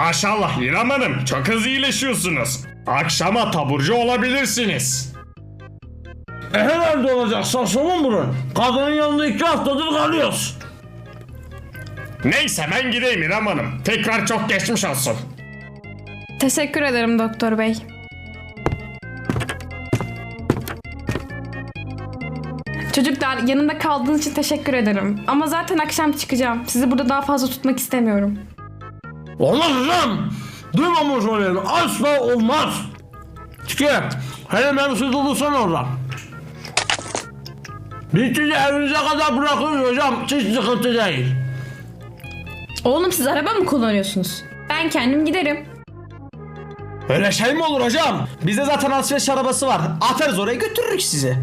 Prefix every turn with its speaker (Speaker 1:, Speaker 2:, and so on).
Speaker 1: Maşallah İrem Hanım çok hızlı iyileşiyorsunuz. Akşama taburcu olabilirsiniz.
Speaker 2: E herhalde olacak saçmalama burun. Kadının yanında iki haftadır kalıyoruz.
Speaker 1: Neyse ben gideyim İrem Hanım. Tekrar çok geçmiş olsun.
Speaker 3: Teşekkür ederim doktor bey. Çocuklar yanımda kaldığınız için teşekkür ederim. Ama zaten akşam çıkacağım. Sizi burada daha fazla tutmak istemiyorum.
Speaker 2: Olmaz hocam. Duymamış olayım. Asla olmaz. Çıkıyor. Hele beni siz olursan oradan. Biz sizi evinize kadar bırakırız hocam. Hiç sıkıntı değil.
Speaker 3: Oğlum siz araba mı kullanıyorsunuz? Ben kendim giderim.
Speaker 4: Öyle şey mi olur hocam? Bizde zaten alışveriş arabası var. Atarız oraya götürürük sizi.